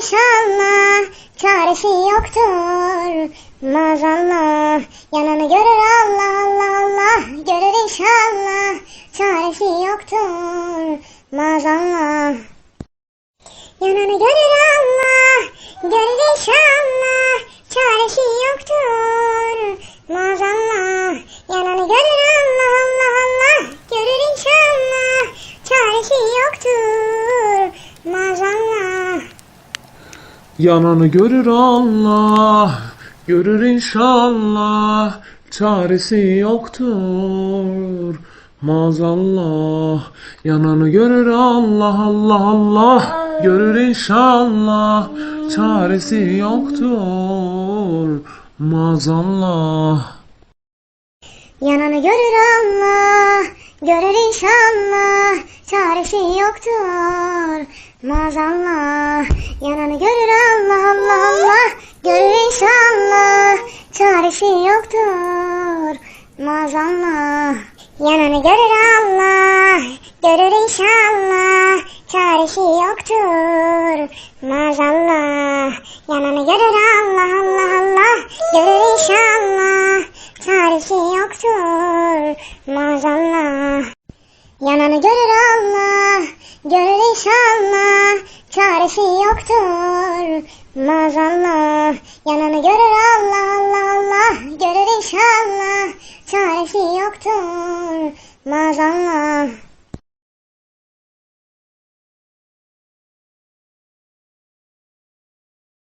İnşallah çaresi yoktur. Maazallah Yanını görür Allah Allah Allah görür inşallah. Çaresi yoktur. Maazallah. Yanını görür Allah görür inşallah. Yananı görür Allah, görür inşallah, çaresi yoktur. Maazallah, yananı görür Allah, Allah, Allah, görür inşallah, çaresi yoktur. Maazallah. Yananı görür Allah, görür inşallah, çaresi yoktur. Maazallah, yananı görür Allah Allah Allah, görür inşallah, çaresi yoktur. Maazallah, yananı görür Allah, görür inşallah, çaresi yoktur. Maazallah, yananı görür Allah Allah Allah, görür inşallah, çaresi yoktur. Maazallah. Yananı görür çaresi yoktur. Maazallah, yananı görür Allah Allah Allah, görür inşallah, çaresi yoktur. Maazallah.